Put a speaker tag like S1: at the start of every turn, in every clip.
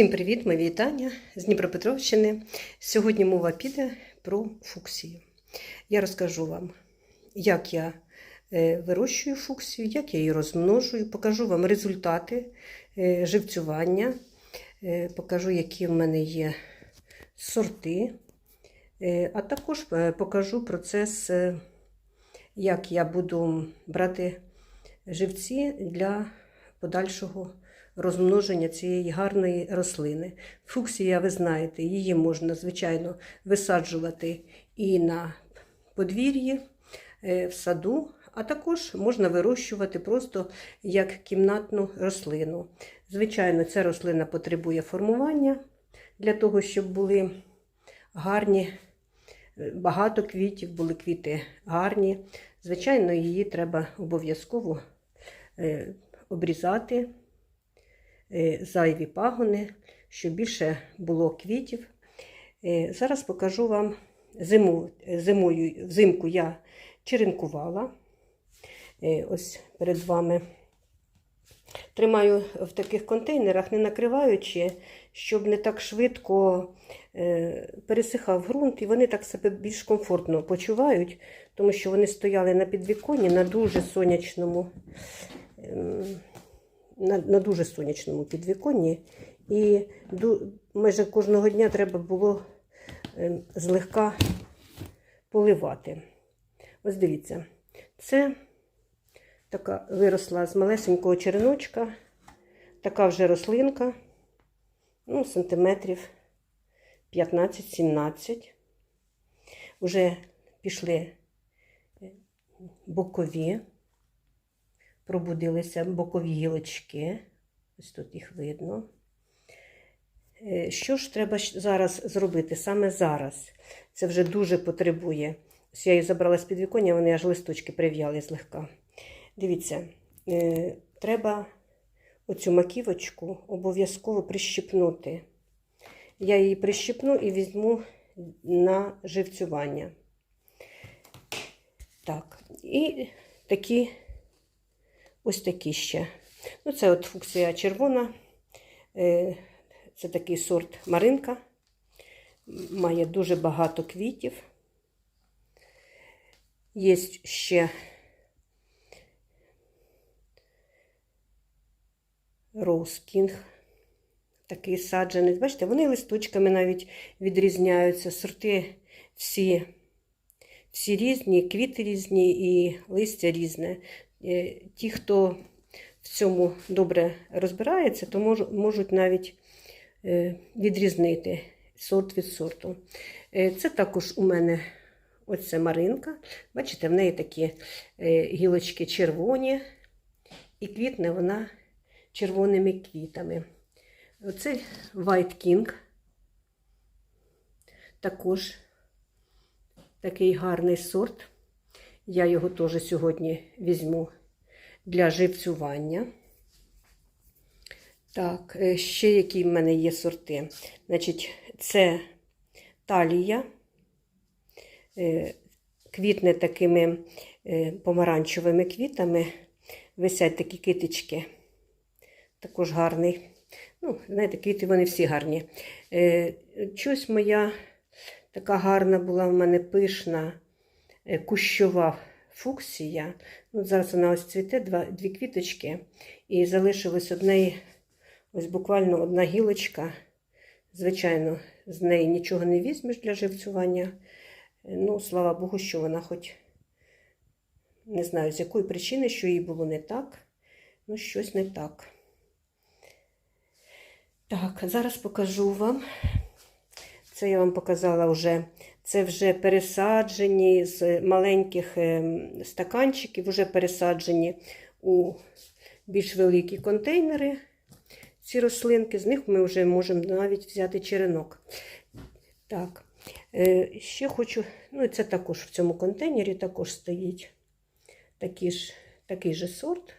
S1: Всім привіт, мої вітання з Дніпропетровщини. Сьогодні мова піде про фуксію. Я розкажу вам, як я е, вирощую фуксію, як я її розмножую, покажу вам результати е, живцювання, е, покажу, які в мене є сорти, а також покажу процес, як я буду брати живці для подальшого розмноження цієї гарної рослини. Фуксія, ви знаєте, її можна, звичайно, висаджувати і на подвір'ї, е, в саду, а також можна вирощувати просто як кімнатну рослину. Звичайно, ця рослина потребує формування для того, щоб були гарні, е, багато квітів, були квіти гарні. Звичайно, її треба обов'язково е, обрізати зайві пагони, щоб більше було квітів. Е, Зараз покажу вам зиму. Зимою, взимку я черенкувала. Е, Ось перед вами. Тримаю в таких контейнерах, не накриваючи, щоб не так швидко е, пересихав ґрунт, і вони так себе більш комфортно почувають, тому що вони стояли на підвіконні на дуже сонячному, ем, на, на дуже сонячному підвіконні. І ду- майже кожного дня треба було ем, злегка поливати. Ось дивіться, це така виросла з малесенького череночка, така вже рослинка, ну, сантиметрів 15-17. Уже пішли е, бокові, пробудилися бокові гілочки. Ось тут їх видно. Е, Що ж треба зараз зробити? Саме зараз. Це вже дуже потребує. Ось я її забрала з підвіконня, вони аж листочки прив'яли злегка. Дивіться, е, треба оцю маківочку обов'язково прищипнути. Я її прищипну і візьму на живцювання. Так, і такі, ось такі ще. Ну, це от фуксія червона. Е, Це такий сорт маринка. Має дуже багато квітів. Є ще Роускінг. Такий саджанець. Бачите, вони листочками навіть відрізняються. Сорти всі, всі різні, квіти різні і листя різне. Е, Ті, хто в цьому добре розбирається, то можуть навіть е, відрізнити сорт від сорту. Е, Це також у мене оце маринка. Бачите, в неї такі гілочки червоні, і квітне вона червоними квітами. Оце White King. Також такий гарний сорт. Я його теж сьогодні візьму для живцювання. Так, е, ще які в мене є сорти. Значить, це талія. Е, Квітне такими е, помаранчевими квітами. Висять такі китички також гарний. Ну, знаєте, квіти вони всі гарні. Щось моя така гарна була в мене пишна кущова фуксія. Ну, зараз вона ось цвіте, два, дві квіточки, і залишилось одне, ось буквально одна гілочка. Звичайно, з неї нічого не візьмеш для живцювання. Е, Ну, слава Богу, що вона хоч не знаю, з якої причини, що їй було не так. Ну, щось не так. Так, зараз покажу вам. Це я вам показала вже. Це вже пересаджені з маленьких ем, стаканчиків, вже пересаджені у більш великі контейнери. Ці рослинки, з них ми вже можемо навіть взяти черенок. Так, е, ще хочу, ну це також в цьому контейнері також стоїть такий ж, такий же сорт.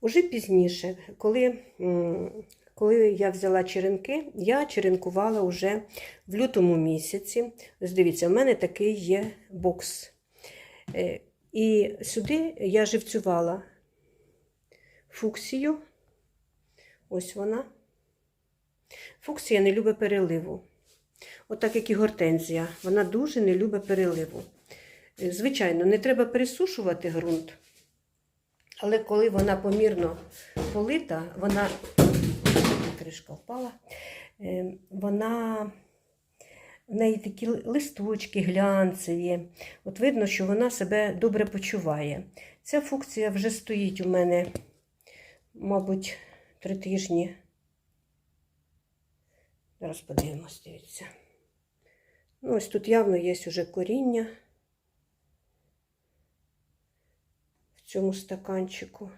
S1: Уже пізніше, коли, коли я взяла черенки, я черенкувала вже в лютому місяці. Ось дивіться, в мене такий є бокс. Е, І сюди я живцювала фуксію. Ось вона. Фуксія не любить переливу. От як і гортензія, вона дуже не любить переливу. Е, Звичайно, не треба пересушувати ґрунт, але коли вона помірно полита, вона кришка впала, е, вона в неї такі листочки глянцеві. От видно, що вона себе добре почуває. Ця функція вже стоїть у мене, мабуть, три тижні. Зараз подивимось, дивіться. Ну, ось тут явно є уже коріння в цьому стаканчику.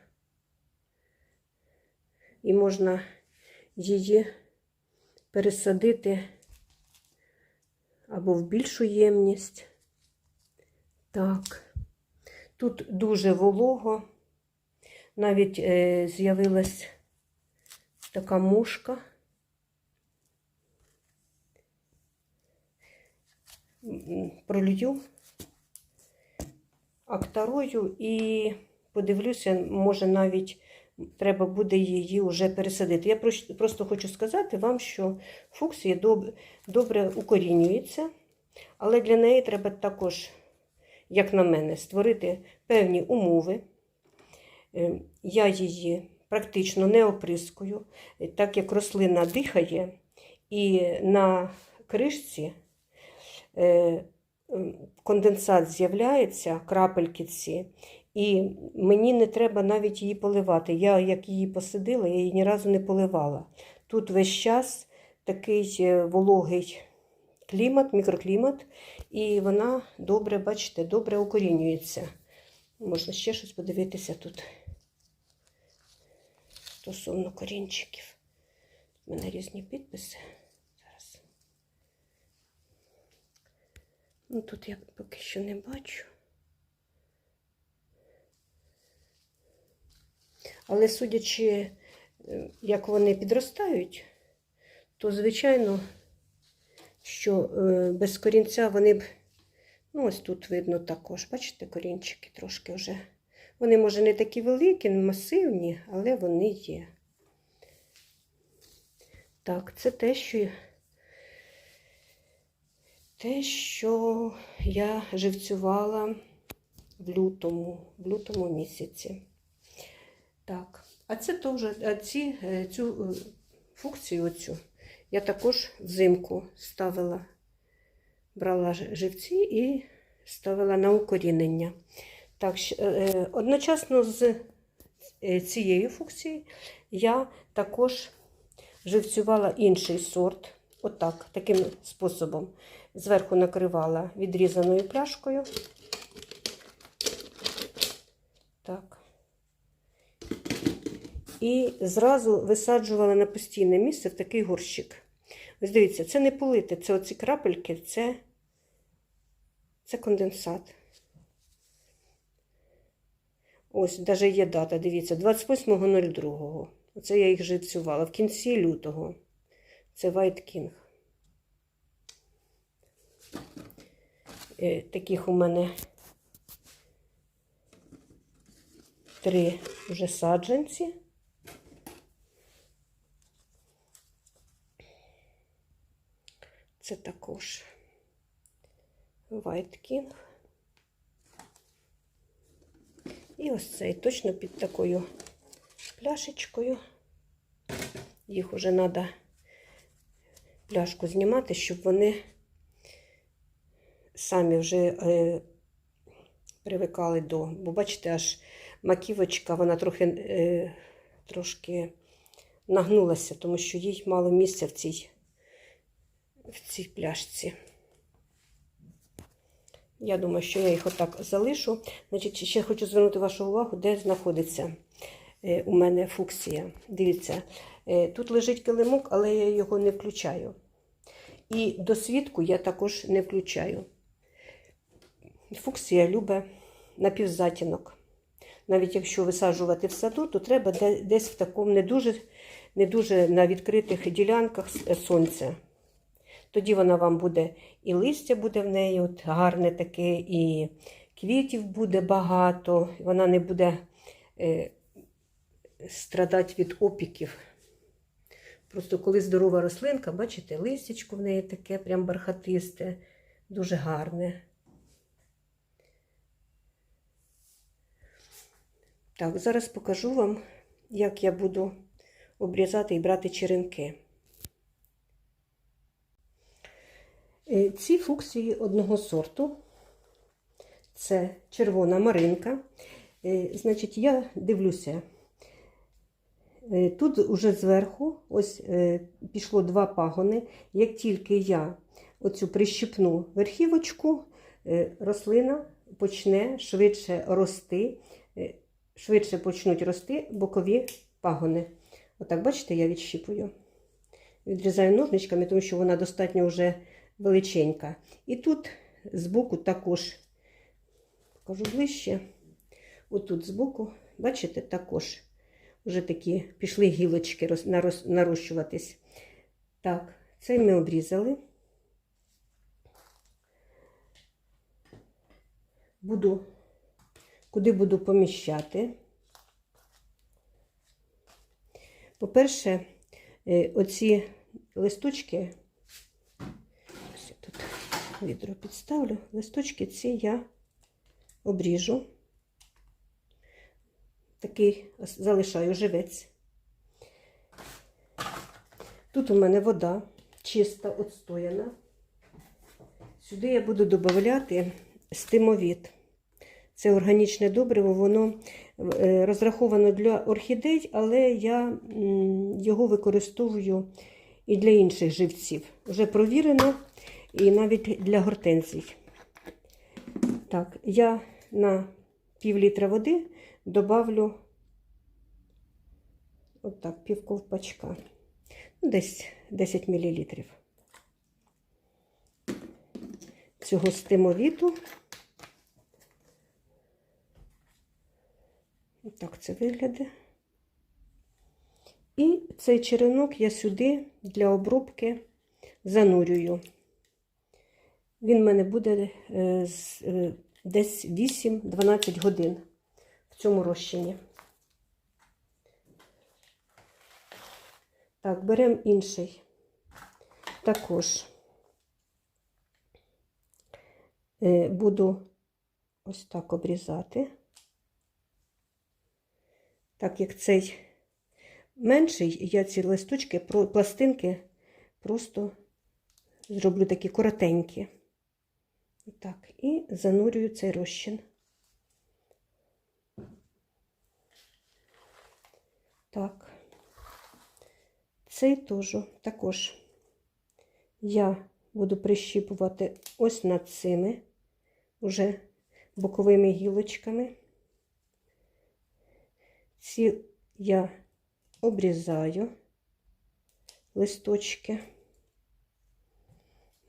S1: І можна її пересадити або в більшу ємність. Так, тут дуже волого. Навіть е, з'явилась така мушка. Пролью актарою і подивлюся, може навіть треба буде її вже пересадити. Я просто хочу сказати вам, що фуксія доб- добре укорінюється, але для неї треба також, як на мене, створити певні умови. Е, Я її практично не оприскую, так як рослина дихає, і на кришці е, конденсат з'являється, крапельки ці, і мені не треба навіть її поливати. Я, як її посадила, я її ні разу не поливала. Тут весь час такий е, вологий клімат, мікроклімат, і вона добре, бачите, добре укорінюється. Можна ще щось подивитися тут стосовно корінчиків. У мене різні підписи. Зараз. Ну, тут я поки що не бачу. Але судячи, е, як вони підростають, то, звичайно, що е, без корінця вони б, ну, ось тут видно також, бачите, корінчики трошки вже. Вони, може, не такі великі, масивні, але вони є. Так, це те, що те, що я живцювала в лютому, в лютому місяці. Так, а це теж, ці, е, цю е, функцію оцю я також взимку ставила, брала живці і ставила на укорінення. Так, е, одночасно з цією функцією я також живцювала інший сорт. Отак, таким способом. Зверху накривала відрізаною пляшкою. Так. І зразу висаджувала на постійне місце в такий горщик. Ось дивіться, це не полите, це оці крапельки, це, це конденсат. Ось, навіть є дата, дивіться, 28.02. Оце я їх живцювала в кінці лютого. Це White King. Е, Таких у мене три вже саджанці. Це також White King. І ось цей точно під такою пляшечкою. Їх уже треба пляшку знімати, щоб вони самі вже е, привикали до. Бо бачите, аж маківочка, вона трохи е, трошки нагнулася, тому що їй мало місця в цій, в цій пляшці. Я думаю, що я їх отак залишу. Значить, ще хочу звернути вашу увагу, де знаходиться е, у мене фуксія. Дивіться, е, тут лежить килимок, але я його не включаю. І досвідку я також не включаю. Фуксія любить напівзатінок. Навіть якщо висаджувати в саду, то треба десь в такому не дуже, не дуже на відкритих ділянках с- сонця. Тоді вона вам буде і листя буде в неї от гарне таке, і квітів буде багато, вона не буде е, страдати від опіків. Просто коли здорова рослинка, бачите, листячко в неї таке прям бархатисте, дуже гарне. Так, зараз покажу вам, як я буду обрізати і брати черенки. Е, Ці фуксії одного сорту. Це червона маринка. Е, Значить, я дивлюся. Е, Тут уже зверху ось е, пішло два пагони. Як тільки я оцю прищипну верхівочку, е, рослина почне швидше рости, е, швидше почнуть рости бокові пагони. Отак, бачите, я відщіпую. Відрізаю ножничками, тому що вона достатньо вже величенька. І тут збоку також, покажу ближче, отут збоку, бачите, також вже такі пішли гілочки нарощуватись. Так, це ми обрізали. Буду, куди буду поміщати. По-перше, е, оці листочки, відро підставлю, листочки ці я обріжу. Такий залишаю живець. Тут у мене вода чиста, отстояна. Сюди я буду додавати стимовід. Це органічне добриво, воно е, розраховано для орхідей, але я його використовую і для інших живців. Вже провірено і навіть для гортензій. Так, я на пів літра води добавлю отак, пів ковпачка. Ну, десь 10 мл. Цього стимовіту. Так це виглядає. І цей черенок я сюди для обробки занурюю. Він в мене буде е, е, десь 8-12 годин в цьому розчині. Так, беремо інший. Також е, буду ось так обрізати. Так як цей менший, я ці листочки, пластинки просто зроблю такі коротенькі. Так, і занурюю цей розчин. Так, цей теж також я буду прищіпувати ось над цими уже боковими гілочками. Ці я обрізаю листочки,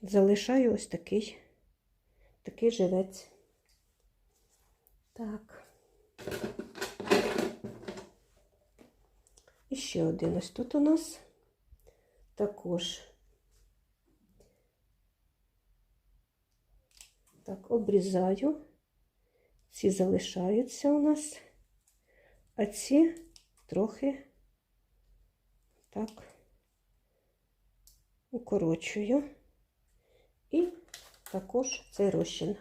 S1: залишаю ось такий, такий живець. Так. І ще один ось тут у нас також. Так, обрізаю. Ці залишаються у нас, а ці трохи так укорочую. Також цей розчин.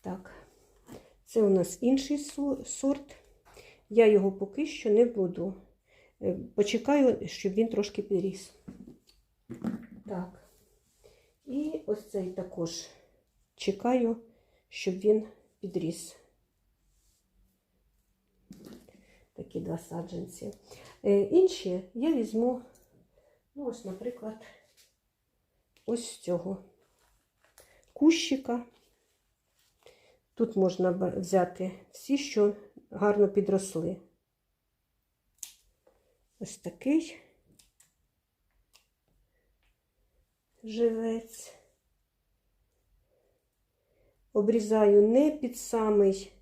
S1: Так, це у нас інший сорт. Я його поки що не буду. Е, Почекаю, щоб він трошки підріс. Так. І ось цей також чекаю, щоб він підріс. Такі два саджанці. Е, інші я візьму, ну, ось, наприклад, ось з цього кущика. Тут можна взяти всі, що гарно підросли. Ось такий живець. Обрізаю не під самий,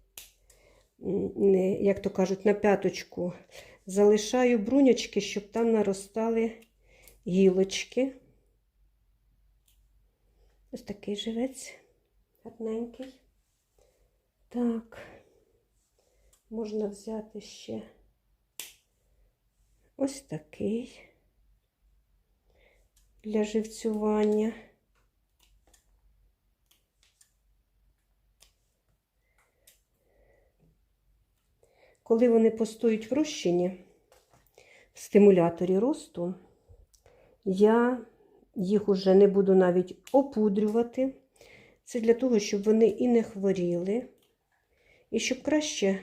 S1: як то кажуть, на п'яточку. Залишаю брунячки, щоб там наростали гілочки. Ось такий живець гарненький. Так, можна взяти ще ось такий. для живцювання. Коли вони постоють в розчині, в стимуляторі росту, я їх уже не буду навіть опудрювати. Це для того, щоб вони і не хворіли, і щоб краще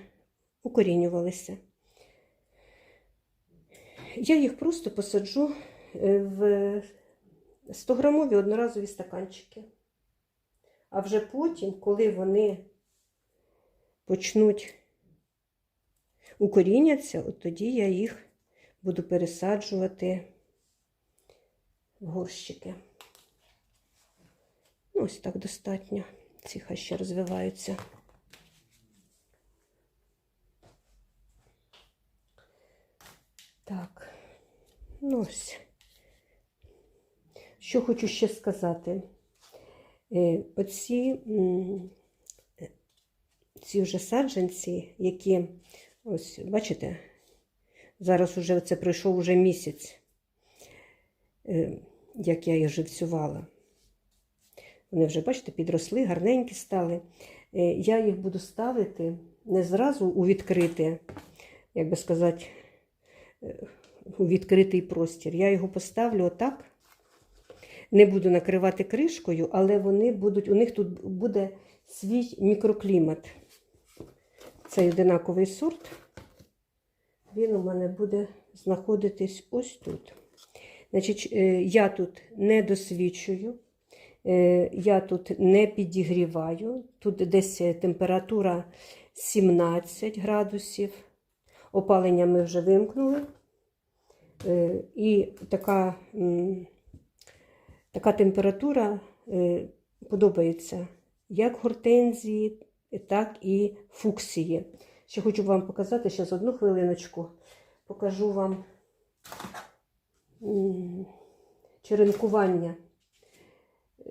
S1: укорінювалися. Я їх просто посаджу е, в 100-грамові одноразові стаканчики. А вже потім, коли вони почнуть укоріняться, от тоді я їх буду пересаджувати горщики. Ну, ось так достатньо. Ці ще розвиваються. Так, ну ось. Що хочу ще сказати. Е, Оці ці вже саджанці, які, ось, бачите, зараз уже це пройшов уже місяць, е, як я їх живцювала. Вони вже, бачите, підросли, гарненькі стали. Е, Я їх буду ставити не зразу у відкрите, як би сказати, е, у відкритий простір. Я його поставлю отак. Не буду накривати кришкою, але вони будуть, у них тут буде свій мікроклімат. Цей одинаковий сорт. Він у мене буде знаходитись ось тут. Значить, е, я тут не досвідчую, е, я тут не підігріваю. Тут десь температура 17 градусів. Опалення ми вже вимкнули. Е, І така, така температура е, подобається як гортензії, так і фуксії. Ще хочу вам показати, зараз одну хвилиночку покажу вам черенкування е,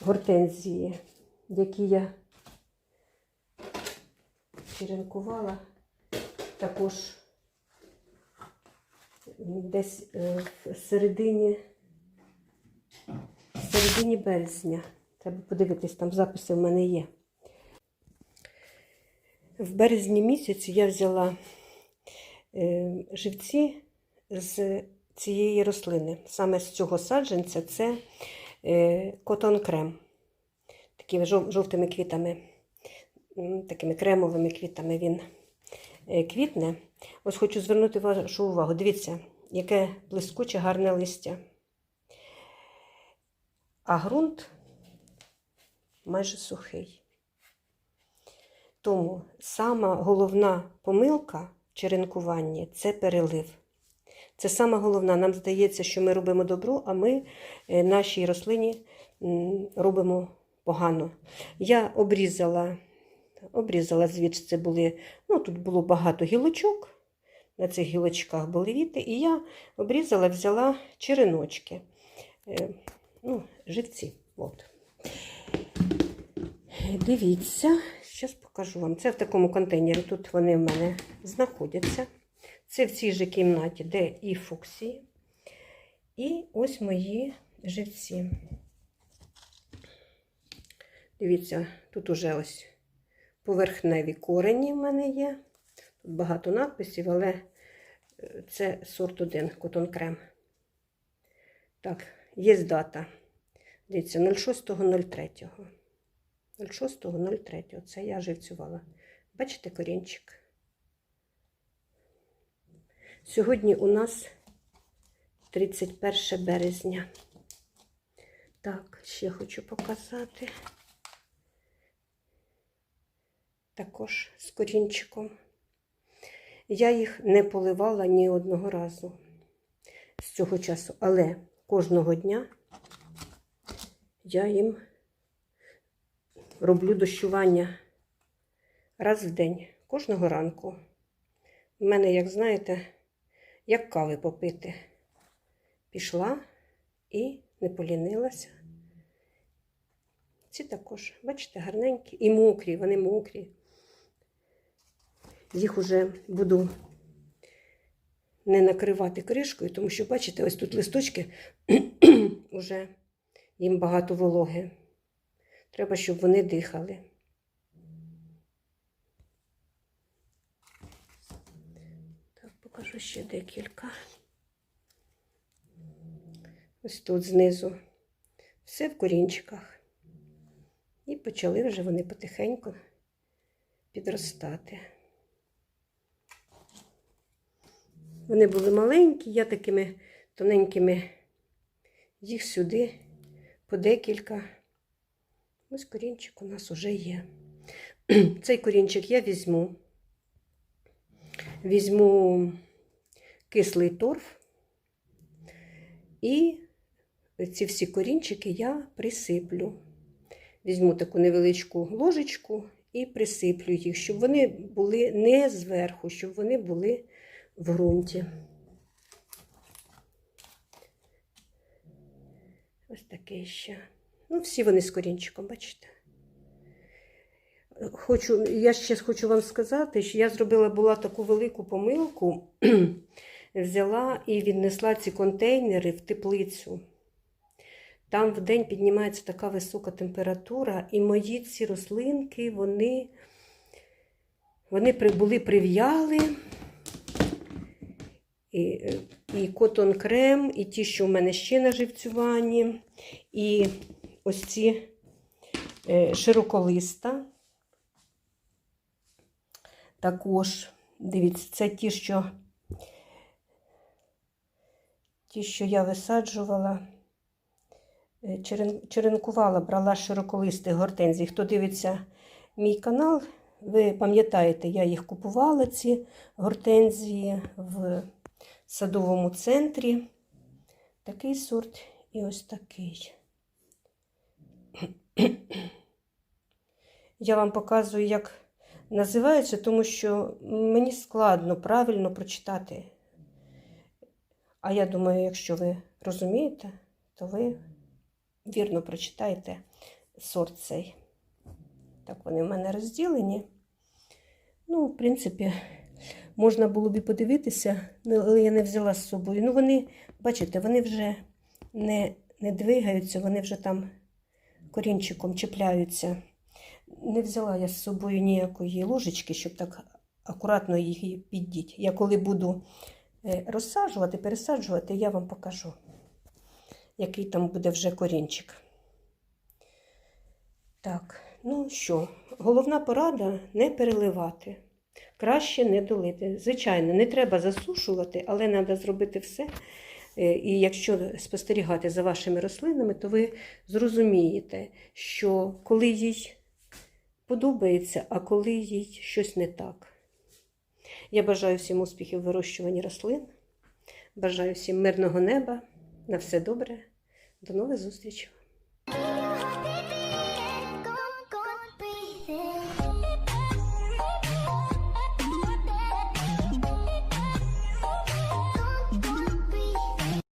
S1: гортензії, які я черенкувала також десь е, в середині, в середині березня. Треба подивитись, там записи в мене є. В березні місяці я взяла е, живці з цієї рослини. Саме з цього саджанця це е, котон крем. Такими жовтими квітами, такими кремовими квітами він е, квітне. Ось хочу звернути вашу увагу. Дивіться, яке блискуче гарне листя. А ґрунт майже сухий. Тому сама головна помилка в черенкуванні це перелив. Це сама головна. Нам здається, що ми робимо добро, а ми е, нашій рослині робимо погано. Я обрізала, обрізала звідси були, ну тут було багато гілочок. На цих гілочках були віти, і я обрізала, взяла череночки, е, ну, живці. От. Дивіться, зараз покажу вам. Це в такому контейнері. Тут вони в мене знаходяться. Це в цій же кімнаті, де і фуксії. І ось мої живці. Дивіться, тут уже ось поверхневі корені в мене є. Тут багато надписів, але е, це сорт 1 котон крем. Так, є дата. Дивіться, 06.03. 06.03. Це я живцювала. Бачите корінчик? Сьогодні у нас 31 березня. Так, ще хочу показати. Також з корінчиком. Я їх не поливала ні одного разу з цього часу, але кожного дня я їм роблю дощування раз в день, кожного ранку. У мене, як знаєте, як кави попити. Пішла і не полінилася. Ці також, бачите, гарненькі і мокрі, вони мокрі. Їх уже буду не накривати кришкою, тому що, бачите, ось тут листочки вже їм багато вологи. Треба, щоб вони дихали. Покажу ще декілька. Ось тут знизу. Все в корінчиках. І почали вже вони потихеньку підростати. Вони були маленькі, я такими тоненькими їх сюди по декілька. Ось корінчик у нас уже є. Цей корінчик я візьму. Візьму кислий торф і ці всі корінчики я присиплю. Візьму таку невеличку ложечку і присиплю їх, щоб вони були не зверху, щоб вони були в ґрунті. Ось такий ще. Ну, всі вони з корінчиком, бачите. Хочу, я ще хочу вам сказати, що я зробила була таку велику помилку, взяла і віднесла ці контейнери в теплицю. Там в день піднімається така висока температура, і мої ці рослинки, вони, вони при- були прив'яли. І, і котон крем, і ті, що в мене ще на живцюванні, і ось ці е, широколиста. Також, дивіться, це ті, що, ті, що я висаджувала, е, черенкувала, брала широколистих гортензій. Хто дивиться мій канал, ви пам'ятаєте, я їх купувала, ці гортензії в садовому центрі. Такий сорт і ось такий. Я вам показую, як називається, тому що мені складно правильно прочитати. А я думаю, якщо ви розумієте, то ви вірно прочитаєте сорт цей. Так, вони в мене розділені. Ну, в принципі, можна було б і подивитися, ну, але я не взяла з собою. Ну, вони, бачите, вони вже не, не двигаються, вони вже там корінчиком чіпляються. Не взяла я з собою ніякої ложечки, щоб так акуратно її піддіти. Я коли буду розсаджувати, пересаджувати, я вам покажу, який там буде вже корінчик. Так, ну що, головна порада не переливати. Краще не долити. Звичайно, не треба засушувати, але треба зробити все. Е, І якщо спостерігати за вашими рослинами, то ви зрозумієте, що коли їй подобається, а коли їй щось не так. Я бажаю всім успіхів в вирощуванні рослин. Бажаю всім мирного неба. На все добре. До нових зустрічей!